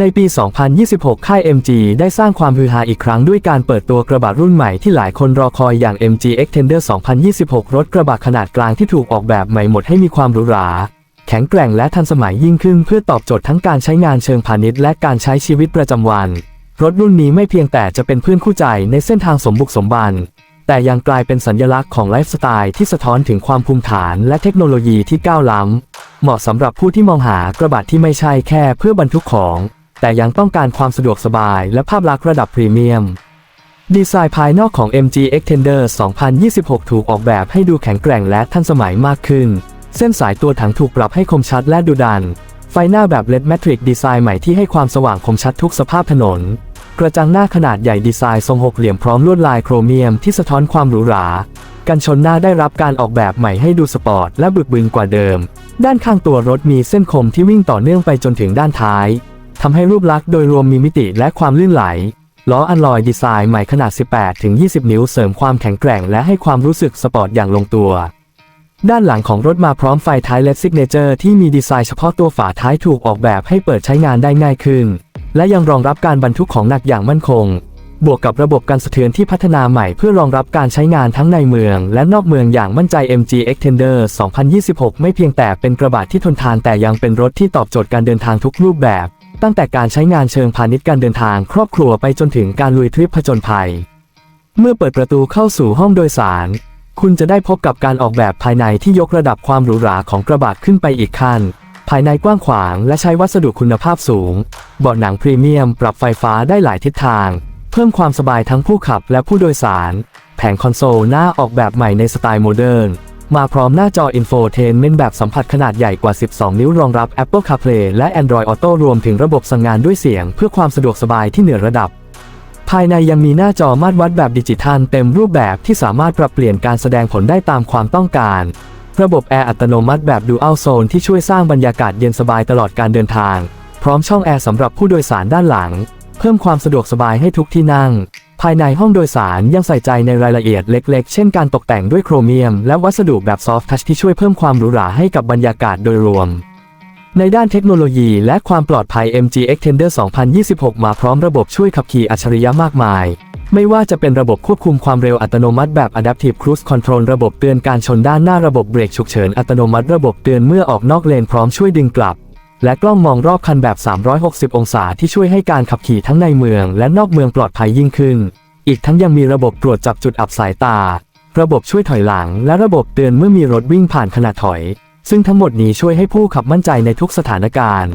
ในปี 2026 ค่าย MG ได้สร้างความฮือฮาอีกครั้งด้วยการเปิดตัวกระบะรุ่นใหม่ที่หลายคนรอคอยอย่าง MG Xtender 2026 รถกระบะขนาดกลางที่ถูกออกแบบใหม่หมดให้มีความหรูหรา แข็งแกร่งและทันสมัยยิ่งขึ้นเพื่อตอบโจทย์ทั้งการใช้งานเชิงพาณิชย์และการใช้ชีวิตประจำวัน รถรุ่นนี้ไม่เพียงแต่จะเป็นเพื่อนคู่ใจในเส้นทางสมบุกสมบัน แต่ยังกลายเป็นสัญลักษณ์ของไลฟ์สไตล์ที่สะท้อนถึงความภูมิฐานและเทคโนโลยีที่ก้าวล้ำ เหมาะสำหรับผู้ที่มองหากระบะที่ไม่ใช่แค่เพื่อบรรทุกของ แต่ยังต้องการความสะดวกสบายและภาพลักษณ์ระดับพรีเมียม ดีไซน์ภายนอกของ MG Extender 2026 ถูกออกแบบให้ดูแข็งแกร่งและทันสมัยมากขึ้น เส้นสายตัวถังถูกปรับให้คมชัดและดุดัน ไฟหน้าแบบ LED Matrix ดีไซน์ใหม่ที่ให้ความสว่างคมชัดทุกสภาพถนน กระจังหน้าขนาดใหญ่ดีไซน์ทรงหกเหลี่ยมพร้อมลวดลายโครเมียมที่สะท้อนความหรูหรากันชนหน้าได้รับการออกแบบใหม่ให้ดูสปอร์ตและบึกบึนกว่าเดิม ด้านข้างตัวรถมีเส้นคมที่วิ่งต่อเนื่องไปจนถึงด้านท้าย ทำให้รูปลักษณ์โดยรวมมีมิติและความลื่นไหล ล้ออัลลอยดีไซน์ใหม่ขนาด 18-20 นิ้วเสริมความแข็งแกร่งและให้ความรู้สึกสปอร์ตอย่างลงตัว ด้านหลังของรถมาพร้อมไฟท้าย LED Signature ที่มีดีไซน์เฉพาะตัวฝาท้ายถูกออกแบบให้เปิดใช้งานได้ง่ายขึ้น และยังรองรับการบรรทุกของหนักอย่างมั่นคง บวกกับระบบการสะเทือนที่พัฒนาใหม่เพื่อรองรับการใช้งานทั้งในเมือง และนอกเมืองอย่างมั่นใจ MG Extender 2026 ไม่เพียงแต่เป็นกระบะที่ทนทานแต่ยังเป็นรถที่ตอบโจทย์การเดินทางทุกรูปแบบ ตั้งแต่การใช้งานเชิงพาณิชย์การเดินทางครอบครัวไปจนถึงการลุยทริปผจญภัย เมื่อเปิดประตูเข้าสู่ห้องโดยสาร คุณจะได้พบกับการออกแบบภายในที่ยกระดับความหรูหราของกระบะขึ้นไปอีกขั้น ภายในกว้างขวางและใช้วัสดุคุณภาพสูง เบาะหนังพรีเมียม ปรับไฟฟ้าได้หลายทิศทาง เพิ่มความสบายทั้งผู้ขับและผู้โดยสาร แผงคอนโซลหน้าออกแบบใหม่ในสไตล์โมเดิร์น มาพร้อมหน้าจออินโฟเทนเมนต์แบบสัมผัสขนาดใหญ่กว่า 12 นิ้วรองรับ Apple CarPlay และ Android Auto รวมถึงระบบสั่งงานด้วยเสียง เพื่อความสะดวกสบายที่เหนือระดับ ภายในยังมีหน้าจอมาตรวัดแบบดิจิทัลเต็มรูปแบบที่สามารถปรับเปลี่ยนการแสดงผลได้ตามความต้องการ ระบบแอร์อัตโนมัติแบบ Dual Zone ที่ช่วยสร้างบรรยากาศเย็นสบายตลอดการเดินทาง พร้อมช่องแอร์สำหรับผู้โดยสารด้านหลัง เพิ่มความสะดวกสบายให้ทุกที่นั่ง ภายในห้องโดยสารยังใส่ใจในรายละเอียดเล็ก ๆ เช่นการตกแต่งด้วยโครเมียม และวัสดุแบบซอฟท์ทัชที่ช่วยเพิ่มความหรูหราให้กับบรรยากาศโดยรวม ในด้านเทคโนโลยีและความปลอดภัย MG Extender 2026 มาพร้อมระบบช่วยขับขี่อัจฉริยะมากมาย ไม่ว่าจะเป็นระบบควบคุมความเร็วอัตโนมัติแบบ Adaptive Cruise Control ระบบเตือนการชนด้านหน้าระบบเบรกฉุกเฉินอัตโนมัติระบบเตือนเมื่อออกนอกเลนพร้อมช่วยดึงกลับ และกล้องมองรอบคันแบบ 360 องศาที่ช่วยให้การขับขี่ทั้งในเมืองและนอกเมืองปลอดภัยยิ่งขึ้น อีกทั้งยังมีระบบตรวจจับจุดอับสายตา ระบบช่วยถอยหลัง และระบบเตือนเมื่อมีรถวิ่งผ่านขณะถอย ซึ่งทั้งหมดนี้ช่วยให้ผู้ขับมั่นใจในทุกสถานการณ์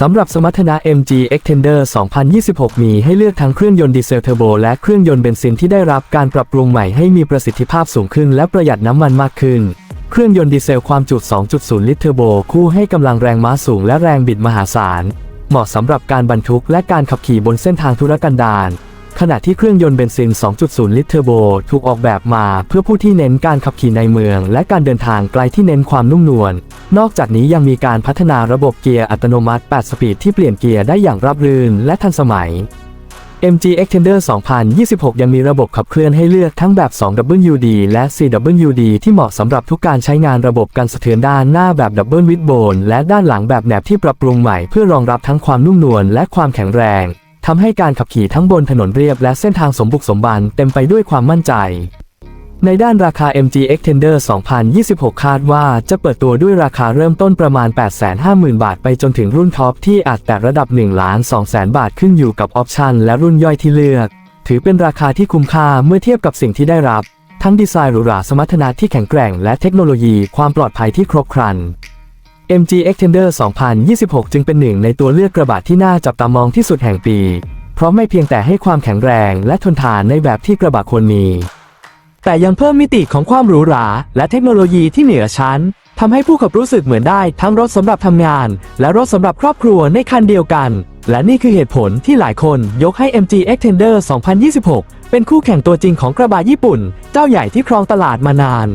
สำหรับสมรรถนะ MG Extender 2026 มีให้เลือกทั้งเครื่องยนต์ดีเซลเทอร์โบและเครื่องยนต์เบนซินที่ได้รับการปรับปรุงใหม่ให้มีประสิทธิภาพสูงขึ้นและประหยัดน้ำมันมากขึ้น เครื่องยนต์ดีเซลความจุ 2.0 ลิตรเทอร์โบคู่ให้กำลังแรงม้าสูงและแรงบิดมหาศาล เหมาะสำหรับการบรรทุกและการขับขี่บนเส้นทางธุรกันดาร ขณะที่เครื่องยนต์เบนซิน 2.0 ลิตรเทอร์โบถูกออกแบบมาเพื่อผู้ที่เน้นการขับขี่ในเมือง และการเดินทางไกลที่เน้นความนุ่มนวล นอกจากนี้ยังมีการพัฒนาระบบเกียร์อัตโนมัติ 8 สปีดที่เปลี่ยนเกียร์ได้อย่างราบรื่นและทันสมัย MG Extender 2026 ยังมีระบบขับเคลื่อนให้เลือกทั้งแบบ 2WD และ 4WD ที่เหมาะสำหรับทุกการใช้งานระบบการสะเทือนด้านหน้าแบบ Double Wishbone และด้านหลังแบบแหนบที่ปรับปรุงใหม่เพื่อรองรับทั้งความนุ่มนวลและความแข็งแรงทำให้การขับขี่ทั้งบนถนนเรียบและเส้นทางสมบุกสมบันเต็มไปด้วยความมั่นใจ ในด้านราคา MG Extender 2026 คาดว่าจะเปิดตัวด้วยราคาเริ่มต้นประมาณ 850,000 บาท ไปจนถึงรุ่นท็อปที่อาจแตะระดับ1ล้าน2แสนบาทขึ้นอยู่กับออปชันและรุ่นย่อยที่เลือก ถือเป็นราคาที่คุ้มค่าเมื่อเทียบกับสิ่งที่ได้รับ ทั้งดีไซน์หรูหราสมรรถนะที่แข็งแกร่ง และเทคโนโลยีความปลอดภัยที่ครบครัน MG Extender 2026 จึงเป็นหนึ่งในตัวเลือกกระบะที่น่าจับตามองที่สุดแห่งปี เพราะไม่เพียงแต่ให้ความแข็งแรงและทนทานในแบบที่กระบะควรมี แต่ยังเพิ่มมิติของความหรูหรา และเทคโนโลยีที่เหนือชั้นทำให้ผู้ขับรู้สึกเหมือนได้ทั้งรถสำหรับทำงาน และรถสำหรับครอบครัวในคันเดียวกัน และนี่คือเหตุผลที่หลายคนยกให้ MG Extender 2026 เป็นคู่แข่งตัวจริงของกระบะญี่ปุ่น เจ้าใหญ่ที่ครองตลาดมานาน